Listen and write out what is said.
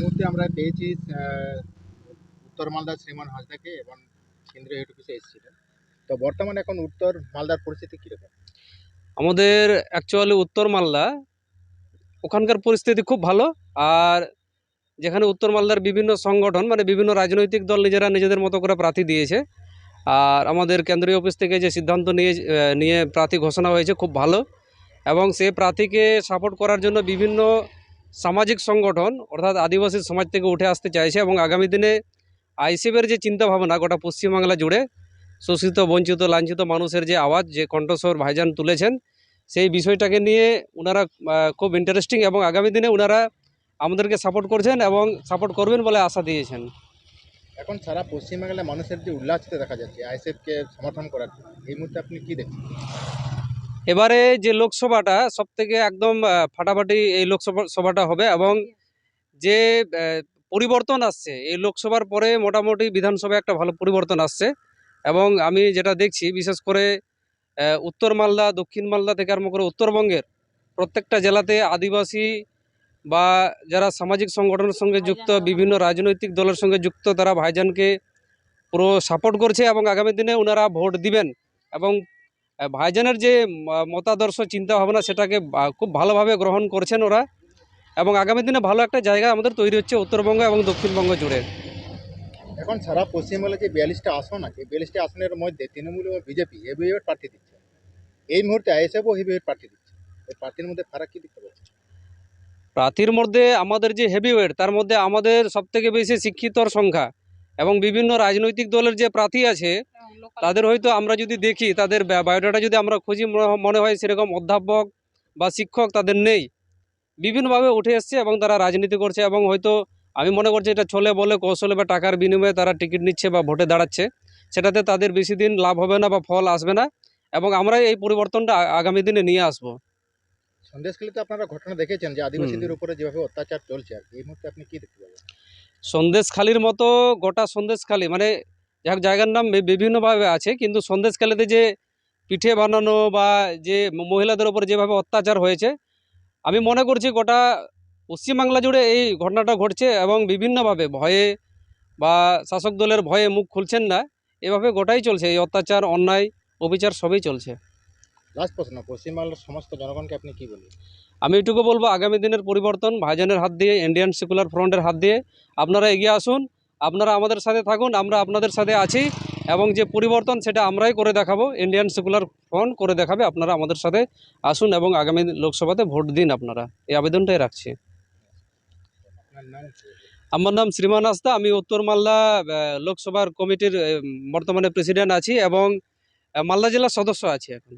মুহূর্তে আমরা পেয়েছি উত্তর মালদার শ্রীমান হাজদাকে এবং কেন্দ্রীয় হেড অফিসে এসেছিলেন। তো বর্তমানে এখন উত্তর মালদার পরিস্থিতি কীরকম? আমাদের অ্যাকচুয়ালি উত্তর মালদা, ওখানকার পরিস্থিতি খুব ভালো। আর যেখানে উত্তর মালদার বিভিন্ন সংগঠন মানে বিভিন্ন রাজনৈতিক দল নিজেরা নিজেদের মতো করে প্রার্থী দিয়েছে। আর আমাদের কেন্দ্রীয় অফিস থেকে যে সিদ্ধান্ত নিয়ে নিয়ে প্রার্থী ঘোষণা হয়েছে, খুব ভালো। এবং সে প্রার্থীকে সাপোর্ট করার জন্য বিভিন্ন সামাজিক সংগঠন, অর্থাৎ আদিবাসী সমাজ থেকে উঠে আসতে চাইছে এবং আগামী দিনে আইসিএফের যে চিন্তাভাবনা, গোটা পশ্চিমবাংলা জুড়ে শোষিত, বঞ্চিত, লাঞ্ছিত মানুষের যে আওয়াজ, যে কণ্ঠস্বর ভাইজান তুলেছেন, সেই বিষয়টাকে নিয়ে ওনারা খুব ইন্টারেস্টিং এবং আগামী দিনে ওনারা আমাদেরকে সাপোর্ট করছেন এবং সাপোর্ট করবেন বলে আশা দিয়েছেন। এখন সারা পশ্চিমবাংলার মানুষের যে উল্লাসিত দেখা যাচ্ছে আইএসএফকে সমর্থন করার, এই মুহূর্তে আপনি কী দেখছেন? এবারে যে লোকসভাটা সব থেকে একদম ফাটাফাটি এই লোকসভা সভাটা হবে এবং যে পরিবর্তন আসছে এই লোকসভার পরে মোটামুটি বিধানসভায় একটা ভালো পরিবর্তন আসছে এবং আমি যেটা দেখছি বিশেষ করে উত্তর মালদা দক্ষিণ মালদা থেকে আরম্ভ করে উত্তরবঙ্গের প্রত্যেকটা জেলাতে আদিবাসী বা যারা সামাজিক সংগঠনের সঙ্গে যুক্ত বিভিন্ন রাজনৈতিক দলের সঙ্গে যুক্ত তারা ভাইজানকে পুরো সাপোর্ট করছে এবং আগামী দিনে ওনারা ভোট দিবেন এবং ভাইজানের যে মতাদর্শ চিন্তা ভাবনা সেটাকে খুব ভালোভাবে গ্রহণ করছেন ওরা এবং আগামী দিনে ভালো একটা জায়গা আমাদের তৈরি হচ্ছে উত্তরবঙ্গ এবং দক্ষিণবঙ্গ জুড়ে। এখন সারা পশ্চিমবাংলায় যে বিয়াল্লিশটা আসন আছে বিয়াল্লিশটা আসনের মধ্যে তৃণমূল ও বিজেপি হেভিওয়েট প্রার্থী দিচ্ছে। এই মুহূর্তে আইএসএফও হেভিওয়েট প্রার্থী দিচ্ছে। এই প্রার্থীর মধ্যে ফারাক কী দেখতে পাচ্ছেন প্রার্থীর মধ্যে আমাদের যে হেভিওয়েট তার মধ্যে আমাদের সবথেকে বেশি শিক্ষিতর সংখ্যা এবং বিভিন্ন রাজনৈতিক দলের যে প্রার্থী আছে তাদের হয়তো আমরা যদি দেখি তাদের বায়োডাটা যদি আমরা খুঁজি মনে- হয় সেরকম অধ্যাপক বা শিক্ষক তাদের নেই। বিভিন্নভাবে উঠে এসছে এবং তারা রাজনীতি করছে এবং হয়তো আমি মনে করছি এটা ছলে বলে কৌশলে বা টাকার বিনিময়ে তারা টিকিট নিচ্ছে বা ভোটে দাঁড়াচ্ছে। সেটাতে তাদের বেশি দিন লাভ হবে না বা ফল আসবে না এবং আমরা এই পরিবর্তনটা আগামী দিনে নিয়ে আসব। সন্দেশখালীতে আপনারা ঘটনা দেখেছেন যে আদিবাসীদের উপরে যেভাবে অত্যাচার চলছে আর কি, এই মুহূর্তে আপনি কী দেখতে পাবেন? সন্দেশখালির মতো গোটা সন্দেশখালি মানে এক জায়গার নাম বিভিন্নভাবে আছে কিন্তু সন্দেশখালিতে যে পিঠে বানানো বা যে মহিলাদের ওপর যেভাবে অত্যাচার হয়েছে আমি মনে করছি গোটা পশ্চিমবাংলা জুড়ে এই ঘটনাটা ঘটছে এবং বিভিন্নভাবে ভয়ে বা শাসক দলের ভয়ে মুখ খুলছেন না এভাবে গোটাই চলছে এই অত্যাচার অন্যায় অবিচার সবই চলছে। লাস্ট প্রশ্ন পশ্চিমবাংলার সমস্ত জনগণকে আপনি কী বলবেন? আমি এটুকু বলব আগামী দিনের পরিবর্তন ভাইজানের হাত দিয়ে ইন্ডিয়ান সেকুলার ফ্রন্টের হাত দিয়ে আপনারা এগিয়ে আসুন আপনারা আমাদের সাথে থাকুন, আমরা আপনাদের সাথে আছি এবং যে পরিবর্তন সেটা আমরাই করে দেখাবো। ইন্ডিয়ান সেকুলার ফ্রন্ট করে দেখাবে, আপনারা আমাদের সাথে আসুন এবং আগামী লোকসভাতে ভোট দিন আপনারা। এই আবেদনটাই রাখছি? আমার নাম শ্রীমান আস্তা আমি উত্তর মালদা লোকসভার কমিটির বর্তমানে প্রেসিডেন্ট আছি এবং মালদা জেলার সদস্য আছি এখন।